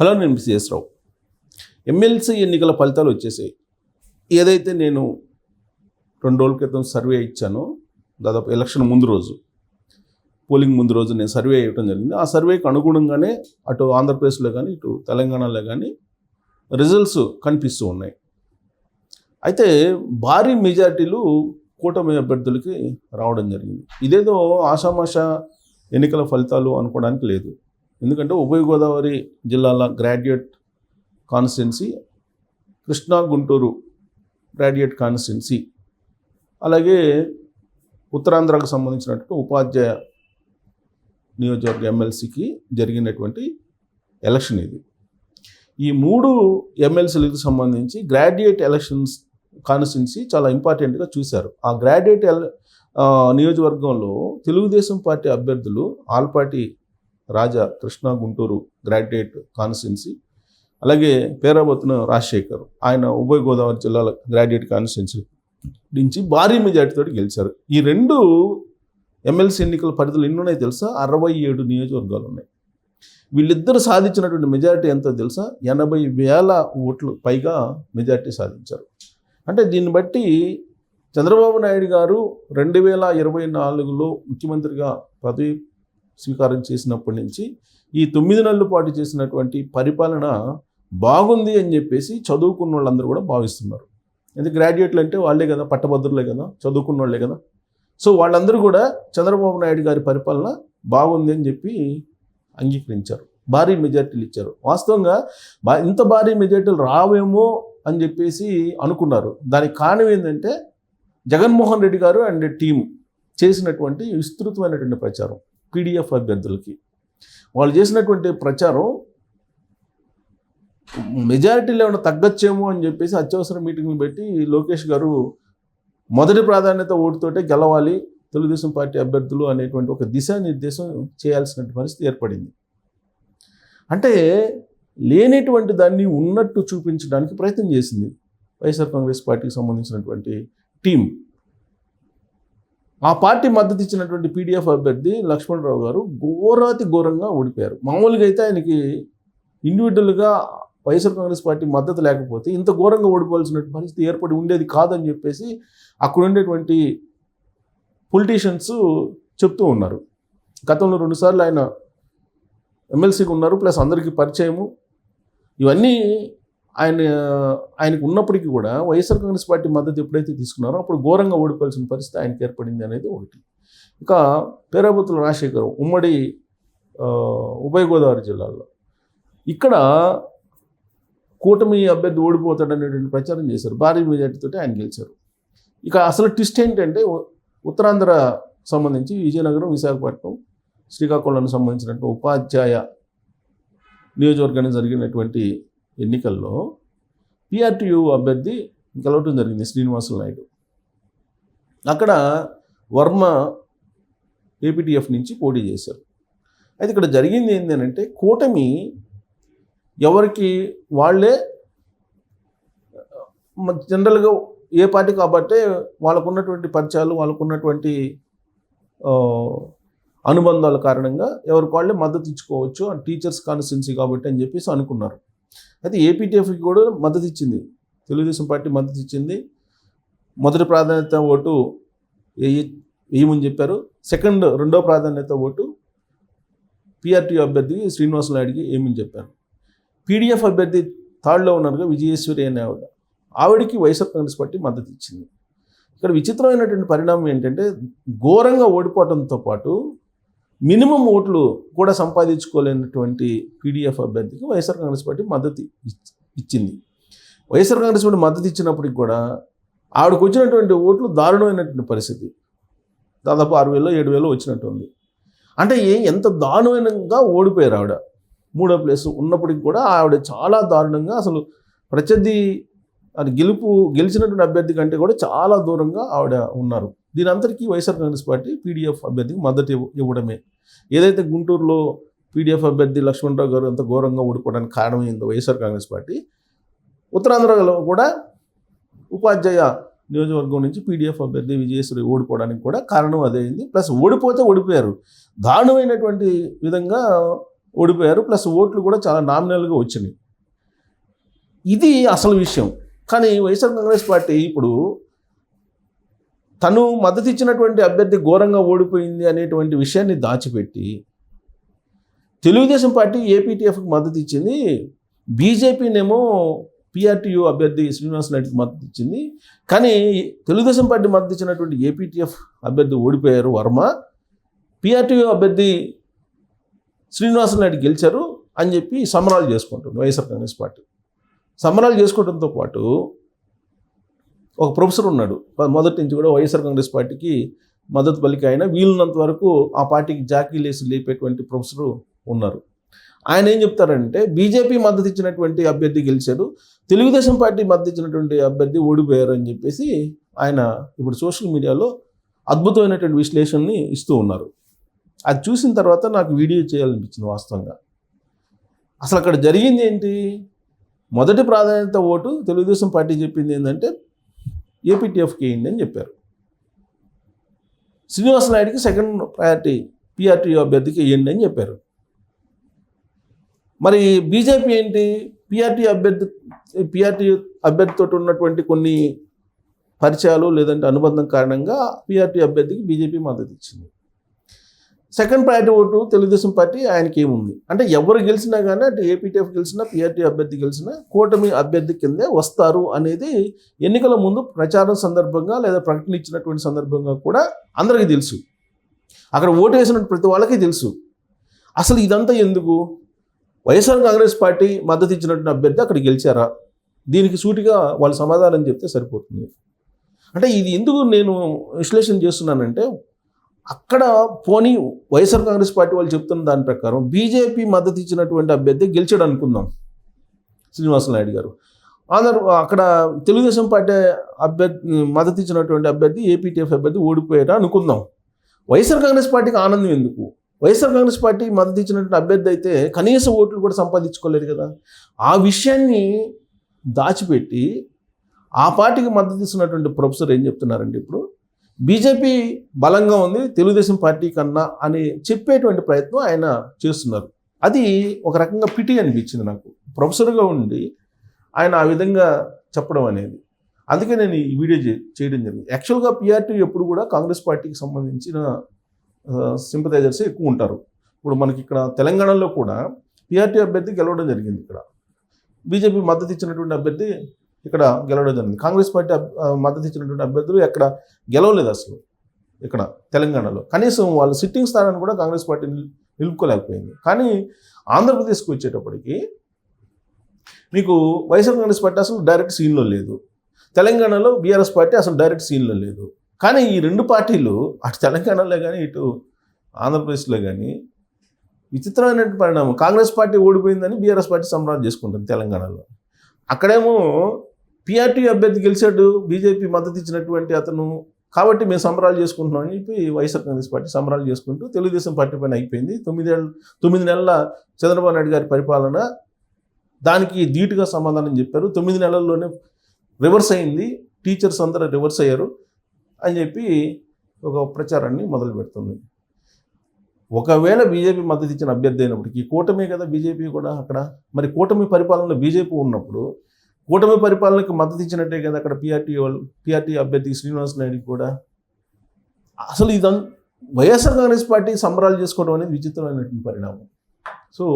Hello నేను CS రావు. MLC ఎన్నికల ఫలితాలు వచ్చేసాయి. ఏదైతే నేను రెండు రోజుల క్రితం సర్వే ఇచ్చానో దాదాపు ఎలక్షన్ ముందు రోజు పోలింగ్ ముందు రోజు నేను సర్వే ఇవ్వడం జరిగింది. ఆ సర్వేకి అనుగుణంగానే అటు ఆంధ్రప్రదేశ్లో కానీ ఇటు తెలంగాణలో కానీ రిజల్ట్స్ కనిపిస్తూ ఉన్నాయి. అయితే భారీ మెజార్టీలు కూటమి అభ్యర్థులకి రావడం జరిగింది. ఇదేదో ఆషామాషా ఎన్నికల ఫలితాలు అనుకోవడానికి లేదు. ఎందుకంటే ఉభయ గోదావరి జిల్లాల graduate constituency Krishna Guntur graduate constituency అలాగే ఉత్తరాంధ్రకు సంబంధించినట్టు ఉపాధ్యాయ నియోజకవర్గ ఎమ్మెల్సీకి జరిగినటువంటి ఎలక్షన్ ఇది. ఈ మూడు ఎమ్మెల్సీలకు సంబంధించి గ్రాడ్యుయేట్ ఎలక్షన్స్ కాన్స్టిట్యున్సీ చాలా ఇంపార్టెంట్గా చూశారు. ఆ గ్రాడ్యుయేట్ ఎల నియోజకవర్గంలో తెలుగుదేశం పార్టీ అభ్యర్థులు ఆల్పాటి రాజా కృష్ణా గుంటూరు గ్రాడ్యుయేట్ కాన్స్టిట్యున్సీ. అలాగే పేరాబత్తున రాజశేఖర్ ఆయన ఉభయ గోదావరి జిల్లాల గ్రాడ్యుయేట్ కాన్స్టిట్యున్సీ నుంచి భారీ మెజార్టీతో గెలిచారు. ఈ రెండు ఎమ్మెల్సీ ఎన్నికల పరిధులు ఎన్ని ఉన్నాయి తెలుసా? అరవై ఏడు నియోజకవర్గాలు ఉన్నాయి. వీళ్ళిద్దరు సాధించినటువంటి మెజారిటీ ఎంతో తెలుసా? ఎనభై వేల ఓట్లు పైగా మెజారిటీ సాధించారు. అంటే దీన్ని బట్టి చంద్రబాబు నాయుడు గారు రెండు వేల ఇరవై నాలుగులో ముఖ్యమంత్రిగా పదవి స్వీకారం చేసినప్పటి నుంచి ఈ తొమ్మిది నెలల పాటు చేసినటువంటి పరిపాలన బాగుంది అని చెప్పేసి చదువుకున్న వాళ్ళందరూ కూడా భావిస్తున్నారు. ఎందుకంటే గ్రాడ్యుయేట్లు అంటే వాళ్ళే కదా పట్టభద్రులే కదా చదువుకున్న వాళ్ళే కదా. సో వాళ్ళందరూ కూడా చంద్రబాబు నాయుడు గారి పరిపాలన బాగుంది అని చెప్పి అంగీకరించారు. భారీ మెజార్టీలు ఇచ్చారు. వాస్తవంగా బా ఇంత భారీ మెజార్టీలు రావేమో అని చెప్పేసి అనుకున్నారు. దానికి కారణం ఏంటంటే జగన్మోహన్ రెడ్డి గారు అండ్ టీం చేసినటువంటి విస్తృతమైనటువంటి ప్రచారం. పీడిఎఫ్ అభ్యర్థులకి. వాళ్ళు చేసినటువంటి ప్రచారం మెజారిటీలో ఏమైనా తగ్గచ్చేమో అని చెప్పేసి అత్యవసర మీటింగ్లు పెట్టి లోకేష్ గారు మొదటి ప్రాధాన్యత ఓటుతోటే గెలవాలి తెలుగుదేశం పార్టీ అభ్యర్థులు అనేటువంటి ఒక దిశానిర్దేశం చేయాల్సిన పరిస్థితి ఏర్పడింది. అంటే లేనటువంటి దాన్ని ఉన్నట్టు చూపించడానికి ప్రయత్నం చేసింది వైఎస్ఆర్ కాంగ్రెస్ పార్టీకి సంబంధించినటువంటి టీం. ఆ పార్టీ మద్దతు ఇచ్చినటువంటి పీడిఎఫ్ అభ్యర్థి లక్ష్మణరావు గారు ఘోరాతి ఘోరంగా ఓడిపోయారు. మామూలుగా అయితే ఆయనకి ఇండివిజువల్గా వైఎస్ఆర్ కాంగ్రెస్ పార్టీ మద్దతు లేకపోతే ఇంత ఘోరంగా ఓడిపోవాల్సిన పరిస్థితి ఏర్పడి ఉండేది కాదని చెప్పేసి అక్కడ ఉండేటువంటి పొలిటీషియన్స్ చెప్తూ ఉన్నారు. గతంలో రెండుసార్లు ఆయన ఎమ్మెల్సీగా ఉన్నారు ప్లస్ అందరికీ పరిచయము. ఇవన్నీ ఆయన ఆయనకు ఉన్నప్పటికీ కూడా వైఎస్ఆర్ కాంగ్రెస్ పార్టీ మద్దతు ఎప్పుడైతే తీసుకున్నారో అప్పుడు ఘోరంగా ఓడిపోవాల్సిన పరిస్థితి ఆయనకి ఏర్పడింది అనేది ఒకటి. ఇక పేరాబతుల రాజశేఖర్ ఉమ్మడి ఉభయ గోదావరి జిల్లాలో ఇక్కడ కూటమి అభ్యర్థి ఓడిపోతాడనేటువంటి ప్రచారం చేశారు. భారీ మెజార్టీతో ఆయన గెలిచారు. ఇక అసలు ట్విస్ట్ ఏంటంటే ఉత్తరాంధ్ర సంబంధించి విజయనగరం విశాఖపట్నం శ్రీకాకుళానికి సంబంధించినటువంటి ఉపాధ్యాయ నియోజకవర్గానికి జరిగినటువంటి ఎన్నికల్లో పిఆర్టీయు అభ్యర్థి గెలవటం జరిగింది శ్రీనివాసులు నాయుడు. అక్కడ వర్మ ఏపీటీఎఫ్ నుంచి పోటీ చేశారు. అయితే ఇక్కడ జరిగింది ఏంటంటే కూటమి ఎవరికి వాళ్ళే మ- జనరల్గా ఏ పార్టీ కాబట్టే వాళ్ళకున్నటువంటి పరిచయాలు వాళ్ళకున్నటువంటి అనుబంధాల కారణంగా ఎవరికి వాళ్ళే మద్దతు ఇచ్చుకోవచ్చు టీచర్స్ కాన్స్టిట్యున్సీ కాబట్టి అని చెప్పేసి అనుకున్నారు. అయితే ఏపీటీఎఫ్కి కూడా మద్దతు ఇచ్చింది తెలుగుదేశం పార్టీ మద్దతు ఇచ్చింది మొదటి ప్రాధాన్యత ఓటు వేయి వేయమని చెప్పారు? సెకండ్ రెండో ప్రాధాన్యత ఓటు పిఆర్టీ అభ్యర్థికి శ్రీనివాస నాయుడికి ఏమని చెప్పారు? పీడిఎఫ్ అభ్యర్థి థర్డ్లో ఉన్నారుగా విజయేశ్వరి అనే ఆవిడ. ఆవిడకి వైఎస్ఆర్ కాంగ్రెస్ పార్టీ మద్దతు ఇచ్చింది ఇక్కడ విచిత్రమైనటువంటి పరిణామం ఏంటంటే ఘోరంగా ఓడిపోవడంతో పాటు మినిమం ఓట్లు కూడా సంపాదించుకోలేనటువంటి పీడిఎఫ్ అభ్యర్థికి వైఎస్ఆర్ కాంగ్రెస్ పార్టీ మద్దతు ఇచ్చింది. వైఎస్ఆర్ కాంగ్రెస్ పార్టీ మద్దతు ఇచ్చినప్పటికి కూడా ఆవిడకు వచ్చినటువంటి ఓట్లు దారుణమైనటువంటి పరిస్థితి. దాదాపు ఆరు వేలు ఏడు వేలు వచ్చినట్టు ఉంది. అంటే ఏ- ఎంత దారుణంగా ఓడిపోయారు ఆవిడ. మూడో ప్లేస్ ఉన్నప్పటికి కూడా ఆవిడ చాలా దారుణంగా అసలు ప్రత్యర్థి అది గెలుపు గెలిచినటువంటి అభ్యర్థి కంటే కూడా చాలా దూరంగా ఆవిడ ఉన్నారు. దీని అంతటికీ వైఎస్ఆర్ కాంగ్రెస్ పార్టీ పీడిఎఫ్ అభ్యర్థికి మద్దతు ఇవ్వ- ఇవ్వడమే. ఏదైతే గుంటూరులో పీడిఎఫ్ అభ్యర్థి లక్ష్మణరావు గారు అంత ఘోరంగా ఓడిపోవడానికి కారణమైందో వైఎస్ఆర్ కాంగ్రెస్ పార్టీ ఉత్తరాంధ్రలో కూడా ఉపాధ్యాయ నియోజకవర్గం నుంచి పీడిఎఫ్ అభ్యర్థి విజయేశ్వరి ఓడిపోవడానికి కూడా కారణం అదే అయింది. ప్లస్ ఓడిపోతే ఓడిపోయారు. దారుణమైనటువంటి విధంగా ఓడిపోయారు. ప్లస్ ఓట్లు కూడా చాలా నామినల్గా వచ్చినాయి. ఇది అసలు విషయం. కానీ వైఎస్ఆర్ కాంగ్రెస్ పార్టీ ఇప్పుడు తను మద్దతు ఇచ్చినటువంటి అభ్యర్థి ఘోరంగా ఓడిపోయింది అనేటువంటి విషయాన్ని దాచిపెట్టి తెలుగుదేశం పార్టీ ఏపీటీఎఫ్కి మద్దతు ఇచ్చింది బీజేపీనేమో పిఆర్టీయూ అభ్యర్థి శ్రీనివాస్ నాయుడికి మద్దతు ఇచ్చింది కానీ తెలుగుదేశం పార్టీ మద్దతు ఇచ్చినటువంటి ఏపీటీఎఫ్ అభ్యర్థి ఓడిపోయారు వర్మ పిఆర్టీయూ అభ్యర్థి శ్రీనివాస నాయుడు గెలిచారు అని చెప్పి సమరాలు చేసుకుంటుంది వైఎస్ఆర్ కాంగ్రెస్ పార్టీ. సంబరాలు చేసుకోవడంతో పాటు ఒక ప్రొఫెసర్ ఉన్నాడు. మొదటి నుంచి కూడా వైఎస్ఆర్ కాంగ్రెస్ పార్టీకి మద్దతు పలికి ఆయన. వీలున్నంత వరకు ఆ పార్టీకి జాకీ లేసి లేపేటువంటి ప్రొఫెసరు ఉన్నారు. ఆయన ఏం చెప్తారంటే బీజేపీ మద్దతు ఇచ్చినటువంటి అభ్యర్థి గెలిచారు. తెలుగుదేశం పార్టీ మద్దతు ఇచ్చినటువంటి అభ్యర్థి ఓడిపోయారు అని చెప్పేసి ఆయన ఇప్పుడు సోషల్ మీడియాలో అద్భుతమైనటువంటి విశ్లేషణని ఇస్తూ ఉన్నారు. అది చూసిన తర్వాత నాకు వీడియో చేయాలనిపించింది వాస్తవంగా. అసలు అక్కడ జరిగింది ఏంటి? మొదటి ప్రాధాన్యత ఓటు తెలుగుదేశం పార్టీ చెప్పింది ఏంటంటే ఏపీటీఎఫ్కి వేయండి అని చెప్పారు. శ్రీనివాస నాయుడికి సెకండ్ ప్రయారిటీ పిఆర్టీ అభ్యర్థికి వేయండి అని చెప్పారు. మరి బీజేపీ ఏంటి? పిఆర్టీ అభ్యర్థి పిఆర్టీ అభ్యర్థితో ఉన్నటువంటి కొన్ని పరిచయాలు లేదంటే అనుబంధం కారణంగా పిఆర్టీ అభ్యర్థికి బీజేపీ మద్దతు ఇచ్చింది. Second priority vote Telugudesam party ఆయనకి ఏముంది? అంటే ఎవరు గెలిచినా కానీ అటు ఏపీటీఎఫ్ గెలిచినా పిఆర్టీ అభ్యర్థి గెలిచినా కూటమి అభ్యర్థి కిందే వస్తారు అనేది ఎన్నికల ముందు ప్రచారం సందర్భంగా లేదా ప్రకటన ఇచ్చినటువంటి సందర్భంగా కూడా అందరికీ తెలుసు. అక్కడ ఓటు వేసిన ప్రతి వాళ్ళకి తెలుసు. అసలు ఇదంతా ఎందుకు? వైఎస్ఆర్ కాంగ్రెస్ పార్టీ మద్దతు ఇచ్చినటువంటి అభ్యర్థి అక్కడ గెలిచారా? దీనికి సూటిగా వాళ్ళు సమాధానం చెప్తే సరిపోతుంది. అంటే ఇది ఎందుకు నేను విశ్లేషణ చేస్తున్నానంటే అక్కడ పోనీ వైఎస్ఆర్ కాంగ్రెస్ పార్టీ వాళ్ళు చెప్తున్న దాని ప్రకారం బీజేపీ మద్దతు ఇచ్చినటువంటి అభ్యర్థి గెలిచాడు అనుకుందాం శ్రీనివాస నాయుడు గారు. ఆంధ్ర అక్కడ తెలుగుదేశం పార్టీ అభ్యర్థి మద్దతు ఇచ్చినటువంటి అభ్యర్థి ఏపీటీఎఫ్ అభ్యర్థి ఓడిపోయారా అనుకుందాం. వైఎస్ఆర్ కాంగ్రెస్ పార్టీకి ఆనందం ఎందుకు? వైఎస్ఆర్ కాంగ్రెస్ పార్టీ మద్దతు ఇచ్చినటువంటి అభ్యర్థి అయితే కనీస ఓట్లు కూడా సంపాదించుకోలేదు కదా. ఆ విషయాన్ని దాచిపెట్టి ఆ పార్టీకి మద్దతు ఇస్తున్నటువంటి ప్రొఫెసర్ ఏం చెప్తున్నారండి ఇప్పుడు? బీజేపీ బలంగా ఉంది తెలుగుదేశం పార్టీ కన్నా అని చెప్పేటువంటి ప్రయత్నం ఆయన చేస్తున్నారు. అది ఒక రకంగా పిటి అనిపించింది నాకు. ప్రొఫెసర్గా ఉండి ఆయన ఆ విధంగా చెప్పడం అనేది. అందుకే నేను ఈ వీడియో చేయడం జరిగింది. యాక్చువల్గా పిఆర్టీ ఎప్పుడు కూడా కాంగ్రెస్ పార్టీకి సంబంధించిన సింపథైజర్స్ ఎక్కువ ఉంటారు. ఇప్పుడు మనకి ఇక్కడ తెలంగాణలో కూడా పిఆర్టీ అభ్యర్థి గెలవడం జరిగింది ఇక్కడ. బీజేపీ మద్దతు ఇచ్చినటువంటి అభ్యర్థి ఇక్కడ గెలవడం జరిగింది. కాంగ్రెస్ పార్టీ మద్దతు ఇచ్చినటువంటి అభ్యర్థులు ఎక్కడ గెలవలేదు అసలు. ఇక్కడ తెలంగాణలో. కనీసం వాళ్ళు సిట్టింగ్ స్థానాన్ని కూడా కాంగ్రెస్ పార్టీ నిలుపుకోలేకపోయింది. కానీ ఆంధ్రప్రదేశ్కి వచ్చేటప్పటికి మీకు వైఎస్ఆర్ కాంగ్రెస్ పార్టీ అసలు డైరెక్ట్ సీన్లో లేదు. తెలంగాణలో బీఆర్ఎస్ పార్టీ అసలు డైరెక్ట్ సీన్లో లేదు. కానీ ఈ రెండు పార్టీలు అటు తెలంగాణలో కానీ ఇటు ఆంధ్రప్రదేశ్లో కానీ విచిత్రమైన పరిణామం. కాంగ్రెస్ పార్టీ ఓడిపోయిందని బీఆర్ఎస్ పార్టీ సంబరాలు చేసుకుంటుంది తెలంగాణలో. అక్కడేమో పిఆర్టీ అభ్యర్థి గెలిచాడు బీజేపీ మద్దతు ఇచ్చినటువంటి అతను. కాబట్టి మేము సంబరాలు చేసుకుంటున్నాం అని చెప్పి వైఎస్ఆర్ కాంగ్రెస్ పార్టీ సంబరాలు చేసుకుంటూ తెలుగుదేశం పార్టీ పైన అయిపోయింది. తొమ్మిదేళ్ళ తొమ్మిది నెలల చంద్రబాబు నాయుడు గారి పరిపాలన దానికి ధీటుగా సమాధానం చెప్పారు. తొమ్మిది నెలల్లోనే రివర్స్ అయింది. టీచర్స్ అందరూ రివర్స్ అయ్యారు అని చెప్పి ఒక ప్రచారాన్ని మొదలు పెడుతుంది. ఒకవేళ బీజేపీ మద్దతు ఇచ్చిన అభ్యర్థి అయినప్పటికీ కూటమి కదా బీజేపీ కూడా అక్కడ. మరి కూటమి పరిపాలనలో బీజేపీ ఉన్నప్పుడు కూటమి పరిపాలనకు మద్దతు ఇచ్చినట్టే కదా అక్కడ పిఆర్టీ వాళ్ళు పిఆర్టీ అభ్యర్థి శ్రీనివాస్ నాయుడు కూడా. అసలు ఇదం వైఎస్ఆర్ కాంగ్రెస్ పార్టీ సంబరాలు చేసుకోవడం అనేది విచిత్రమైనటువంటి పరిణామం. సో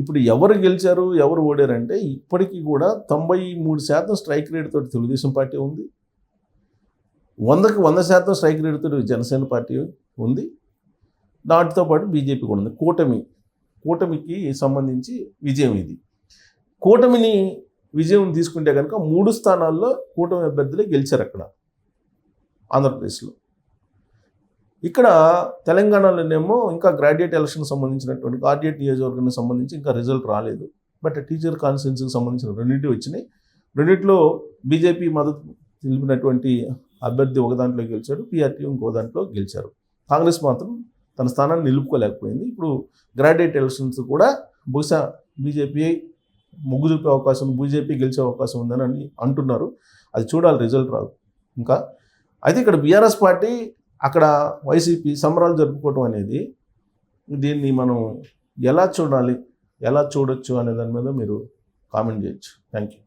ఇప్పుడు ఎవరు గెలిచారు ఎవరు ఓడారంటే ఇప్పటికీ కూడా తొంభై మూడు శాతం స్ట్రైక్ రేట్ తోటి తెలుగుదేశం పార్టీ ఉంది. వందకు వంద శాతం స్ట్రైక్ రేట్ తోటి జనసేన పార్టీ ఉంది. దాటితో పాటు బీజేపీ కూడా ఉంది. కూటమి కూటమికి సంబంధించి విజయం ఇది. కూటమిని విజయం తీసుకుంటే కనుక మూడు స్థానాల్లో కూటమి అభ్యర్థులే గెలిచారు అక్కడ ఆంధ్రప్రదేశ్లో. ఇక్కడ తెలంగాణలోనేమో ఇంకా గ్రాడ్యుయేట్ ఎలక్షన్ సంబంధించినటువంటి గ్రాడ్యుయేట్ నియోజకవర్గానికి సంబంధించి ఇంకా రిజల్ట్ రాలేదు. బట్ టీచర్ కాన్స్టిట్యున్సీకి సంబంధించిన రెండింటి వచ్చినాయి. రెండింటిలో బీజేపీ మద్దతు తెలిపినటువంటి అభ్యర్థి ఒక దాంట్లో గెలిచాడు పీఆర్టీ ఇంకో దాంట్లో గెలిచారు. కాంగ్రెస్ మాత్రం తన స్థానాన్ని నిలుపుకోలేకపోయింది. ఇప్పుడు గ్రాడ్యుయేట్ ఎలక్షన్స్ కూడా బహుశా బీజేపీ ముగ్గు చూపే అవకాశం బీజేపీ గెలిచే అవకాశం ఉందని అంటున్నారు. అది చూడాలి రిజల్ట్ రాదు. ఇంకా అయితే ఇక్కడ బీఆర్ఎస్ పార్టీ అక్కడ వైసీపీ సంబరాలు జరుపుకోవటం అనేది దీన్ని మనం ఎలా చూడాలి ఎలా చూడొచ్చు అనే దాని మీద మీరు కామెంట్ చేయొచ్చు. Thank you